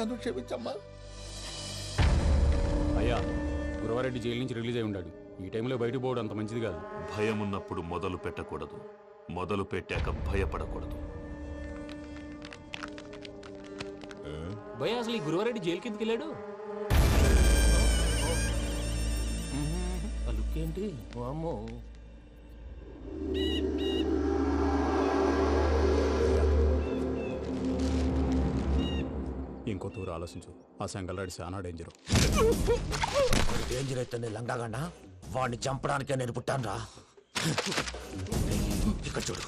నన్ను క్షమించమ్మా. అయ్యా గురవారెడ్డి జైలు నుంచి రిలీజ్ అయి ఉన్నాడు ఈ టైంలో బయటకు పోవడం అంత మంచిది కాదు. భయం ఉన్నప్పుడు మొదలు పెట్టకూడదు. మొదలు పెట్టాక భయపడకూడదు. భయ అసలు ఈ గురువారెడ్డి జైలు కిందకి వెళ్ళాడు? ఆ లుక్ ఏంటి? అమ్మో ఇంకో తూరు ఆలోచించు. ఆ సంగల్లాడి చాలా డేంజర్ డేంజర్ అయితే లంగాగన్నా వాడిని చంపడానికే నేను పుట్టాను రా ఇక్కడ చూడు.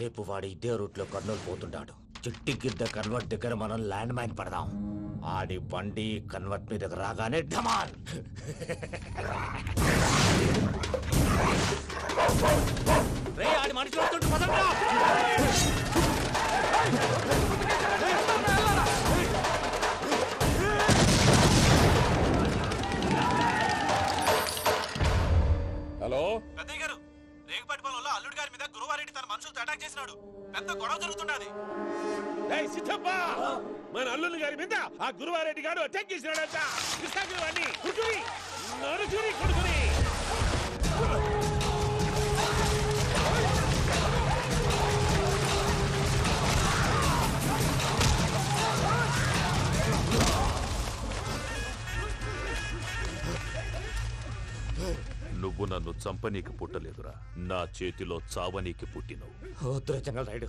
రేపు వాడి ఇదే రూట్లో కర్నూలు పోతుంటాడు. చిట్టి గిద్ద కన్వర్ట్ దగ్గర మనం ల్యాండ్ మైన్ పడదాం. ఆడి బండి కన్వర్ట్ మీద రాగానే ఢమాన్ రే ఆడి మనుషులు వస్తుంటే హలో? పెద్దయ్య గారు రేగుపాటి పొలంలో అల్లుడి గారి మీద గురువారెడ్డి తన మనుషులతో అటాక్ చేసినాడు. పెద్ద గొడవ జరుగుతున్నది సిద్ధప్ప! మన అల్లుని గారి మీద ఆ గురువారెడ్డి గారు అటాక్ చేసినాడంట. కృష్ణాగిరి వాడిని నరుకుని కొడుకుని! నువ్వు నన్ను చంపనీకి పుట్టలేదురా. నా చేతిలో చావనీకి పుట్టినవు. రాయుడు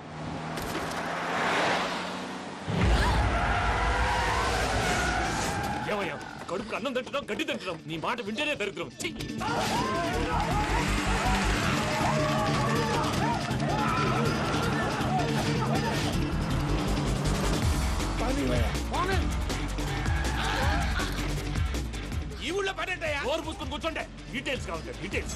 ఏమయ్యా? కడుపు అన్నం తింటున్నాం గడ్డి తింటున్నాం. నీ మాట వింటేనే దరిద్రం! ఈ ఊళ్ళో పడేటయ్యా నోరు మూసుకొని కూర్చోండి. డీటెయిల్స్ కావాలి డీటెయిల్స్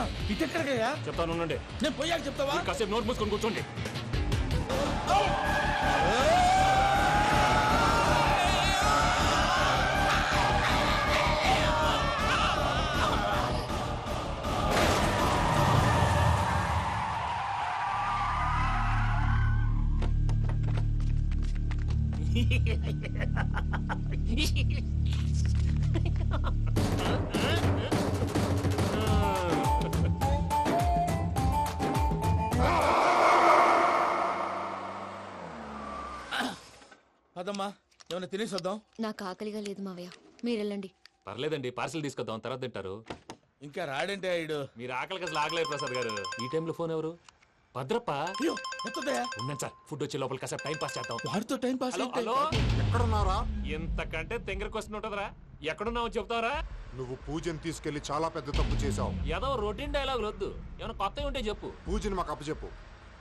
ఉన్నా ఇటు ఎక్కడికయ్యా? చెప్తాను ఉండండి. నేను పోయాక చెప్తావా? మీరు కాసేపు నోట్ మూసుకొని కూర్చోండి. అదమ్మా ఏమైనా తినేసి వద్దాం నాకు ఆకలిగా లేదు మావయ్య. మీరు వెళ్ళండి పర్లేదండి పార్సిల్ తీసుకొద్దాం తర్వాత తింటారు. ఇంకా రాడంటే ఆయుడు. మీరు ఆకలికి అసలు ఆగలేరు ప్రసాద్ గారు. ఈ టైంలో ఫోన్ ఎవరు? భద్రప్ప? అయ్యో ఎత్తదయ్యా ఉన్నాను సార్ ఫుడ్ వచ్చే లోపల కాసేపు టైం పాస్ చేద్దాం. వాడితో టైం పాస్ హలో హలో? ఎక్కడున్నారా ఇంతకంటే తెంగర క్వశ్చన్ ఉంటుందిరా. ఎక్కడున్నావు చెప్తావరా? నువ్వు పూజని తీసుకెళ్ళి చాలా పెద్ద తప్పు చేశావు. ఏదో రొటీన్ డైలాగ్ వద్దు ఏమైనా కొత్తవి ఉంటే చెప్పు. పూజని మాకు అప్పచెప్పు.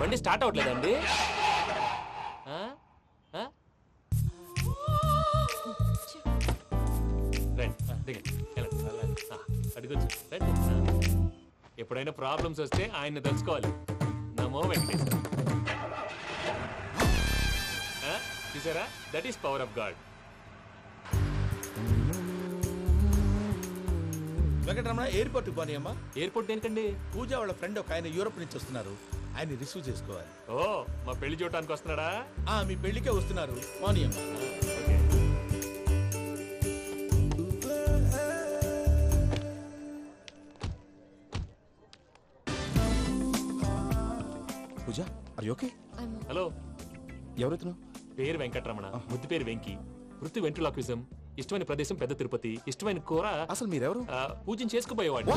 బండి స్టార్ట్. ఆ, అడుగొచ్చు. ఎప్పుడైనా ప్రాబ్లమ్స్ వస్తే ఆయన్ని తెలుసుకోవాలి. నమో వెంకటేశ్వర? చూసారా? That is power of God Venkataramana ఎయిర్పోర్ట్కి పోనీ అమ్మా ఎయిర్పోర్ట్ దేనికండి? పూజ వాళ్ళ ఫ్రెండ్ ఒక ఆయన యూరోప్ నుంచి వస్తున్నారు. ఆయన రిసీవ్ చేసుకోవాలి. ఓ మా పెళ్ళి చూడటానికి వస్తున్నాడా? ఆ మీ పెళ్ళికే వస్తున్నారు. పోనీ అమ్మా. ఓకే. పూజ అరే ఓకే హలో. ఎవరెత్తును పేరు వెంకటరమణ ముద్దు పేరు వెంకి. వృత్తి వెంట్రులాక్విజం ఇష్టమైన ప్రదేశం పెద్ద తిరుపతి ఇష్టమైన కూర. అసలు మీరెవరు? ఆ, పూజను చేసుకుపోయేవాడు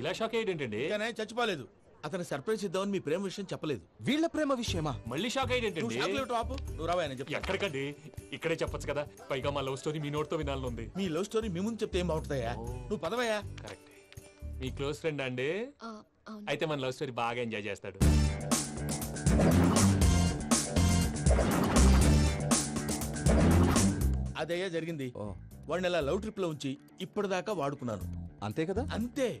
ఇలా షాక్ ఆయన చచ్చిపోలేదు. అతను సర్ప్రైజ్ ఇద్దామని మీ ప్రేమ విషయం చెప్పలేదు. వీళ్ళ ప్రేమ విషయమా? మళ్ళీ షాక్ నువ్వు అయ్యేటండి షాక్ లేవు ఆపు. నువ్వు రావా ఆయన చెప్తా ఎక్కడికండి? ఇక్కడే చెప్పొచ్చు కదా. పైగా మా లవ్ స్టోరీ మీ నోట్తో వినాలని ఉంది మీ లవ్ స్టోరీ మీ ముందు చెప్తే ఏం బాగుంటుందయ్యా? నువ్వు పదవయ్యా. కరెక్ట్ మీ క్లోజ్ ఫ్రెండ్ అండి? అవును. అయితే మన లవ్ స్టోరీ బాగా ఎంజాయ్ చేస్తాడు. అదయ్యా జరిగింది. ఓ. వాడిని అలా లవ్ ట్రిప్లో ఉంచి ఇప్పటిదాకా వాడుకున్నాను. అంతే కదా? అంతే.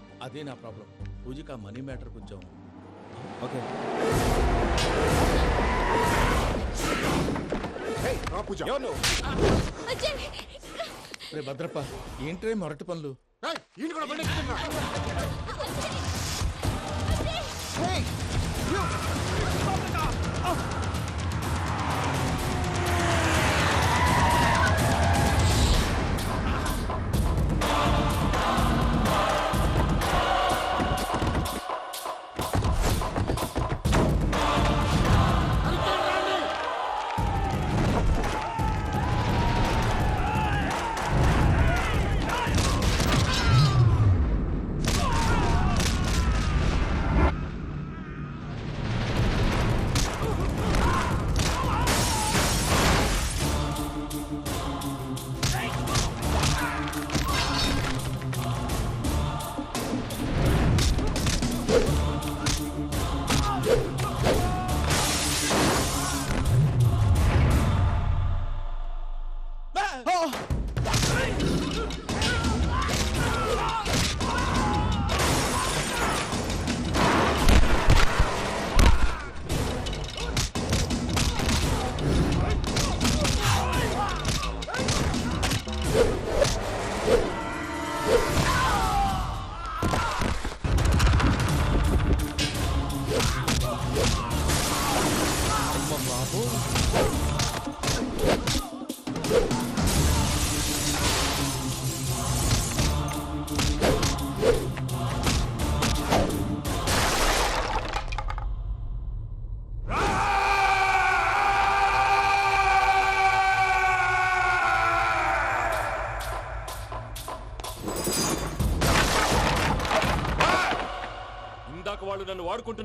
అదే నా ప్రాబ్లం. పూజకి ఆ మనీ మ్యాటర్ కొంచెం ఓకే. రా పూజ. అజయ్ రే భద్రప్ప ఏంట్రే మొరటి పనులు? కూడా Vamos lá, vamos.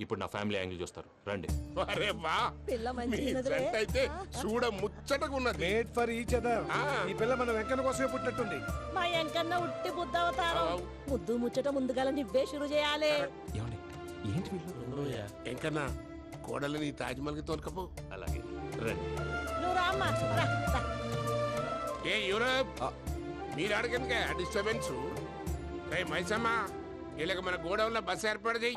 ఇప్పుడు నా ఫ్యామిలీ యాంగిల్ చూస్తారు. రండి. అరే వా. పిల్ల మీ మంచిగున్నదిలే. ఫ్రెండ్ అయితే చూడ ముచ్చటగా ఉన్నది. మేడ్ ఫర్ ఈచ్ అదర్ ఈ పిల్ల మన వెంకన్న కోసమే పుట్టినట్టుంది. మా ఎంకన్న ఉట్టి బుద్ధ అవతారం. ముద్దు ముచ్చట ముందుగాల నువ్వే షురు చేయాలి. ఏమండి? ఏంటి వీళ్ళు? ఎంకన్నా కోడలిని తాజ్మహల్కి తోలుకపో. అలాగే. రండి. నువ్వు రామ్మా రా, రా. ఏ యూరప్! మీరు అడగనుక డిస్టర్బెన్స్ రే మైసమ్మ వీళ్ళకి మన గోడౌన్లో బస్సు ఏర్పాటు చేయి.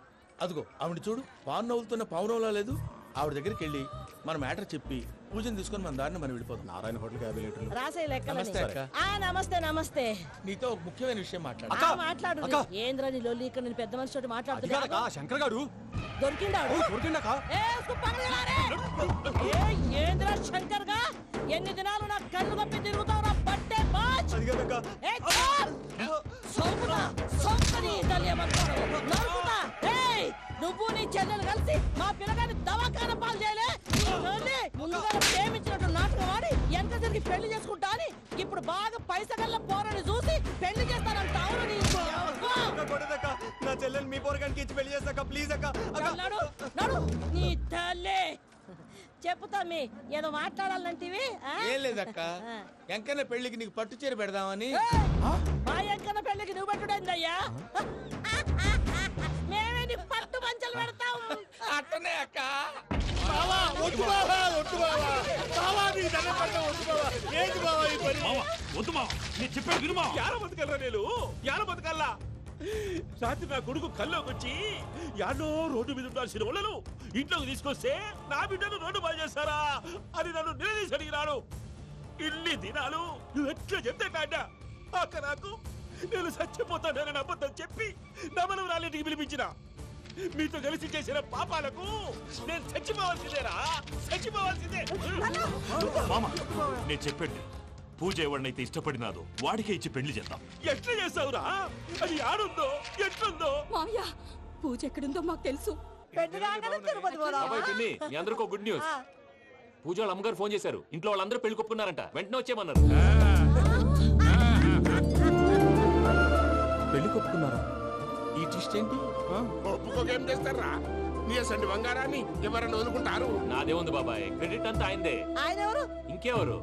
అదిగో ఆవిడ చూడు పావు నవ్వులుతున్న పావునవ్వులా లేదు. ఆవిడ దగ్గరికి వెళ్ళి మన మ్యాటర్ చెప్పి పూజను తీసుకొని మన దారిని మనం వెళ్ళిపోతాం నారాయణ హోటల్కి యాభై లీటర్లు. రాసే లెక్కలని. నమస్తే అక్క. ఆ నమస్తే నమస్తే. నీతో ఒక ముఖ్యమైన విషయం మాట్లాడు ఆ, మాట్లాడు. ఏంద్రా నీ లొల్లి ఇక్కడ నేను పెద్ద మనిషి తోటి మాట్లాడుతున్నా శంకర్ గారు దొరికిందాడు ఏ, ఉస్కు పగలగలా రే! ఏ, ఏంద్రా శంకర్గా ఎన్ని దినాలు నా కళ్ళు కప్పి తిరుగుతావురా పెళ్ళి చేసుకుంటా అని ఇప్పుడు బాగా పైసగల్ల పోరని చూసి పెళ్ళి చేస్తానంట అవును నీ యవ్వ! నా చెల్లెలు మీ పోరగానికి ఇచ్చి పెళ్ళి చేస్తాక ప్లీజ్ అక్క. నడు నడు నీ తల్లి. చెప్పు తమ్మి ఏదో మాట్లాడాలంటివి ఆ? ఏం లేదక్క. ఎంకన్న పెళ్ళికి నీకు పట్టు చీర పెడదామని! మా ఎంకన్న పెళ్ళికి నువ్వు పెట్టుడైందయ్యా? మేమే నీ పట్టు పంచలు పెడతాం. అట్టనే అక్క. బావా వద్దు బావా వద్దు బావా. బావా నీ దండం పెడతా వద్దు బావా. ఏంటి బావా ఈ పని? వద్దు మావా నేను చెప్పేది విను మావా. బతకల్లా నేను? యాల బతకల్లా రాత్రి నా కొడుకు కల్లోకి వచ్చి యాడో రోడ్డు మీద ఉండాల్సిన వాళ్ళను ఇంట్లోకి తీసుకొస్తే నా బిడ్డను రోడ్డు బాగా చేస్తారా అని నన్ను నిలదీసి అడిగినాడు. ఇన్ని దినాలు నువ్వు ఎట్లా చెప్తే కాడ అక్క నాకు నేను చచ్చిపోతానని అబద్ధం చెప్పి నా మనం రాలేటికి పిలిపించిన. మీతో కలిసి చేసిన పాపాలకు నేను చచ్చిపోవాల్సిందేరా? చచ్చిపోవాల్సిందే. మామ నేను చెప్పండి పూజ ఎవరినైతే ఇష్టపడినాదో వాడికే ఇచ్చి పెళ్ళి చేద్దాం. ఎట్లా చేస్తావురా? అది ఆడుందో ఎట్లుందో? మావయ్య పూజ ఎక్కడుందో మాకు తెలుసు. మీ అందరికీ గుడ్ న్యూస్. పూజ వాళ్ళ అమ్మగారు ఫోన్ చేశారు. ఇంట్లో వాళ్ళందరూ పెళ్ళి కొప్పుకున్నారంట. వెంటనే వచ్చేయమన్నారు. పెళ్ళి కొప్పుకున్నారా? ట్విస్ట్ ఏంటి? ఒప్పుకోకేం చేస్తారా? నీ అసంటి బంగారాన్ని ఎవరన్నా వదులుకుంటారు? నాదే ఉంది బాబాయ్? క్రెడిట్ అంతా ఆయనదే. ఆయన ఎవరు? ఇంకెవరు?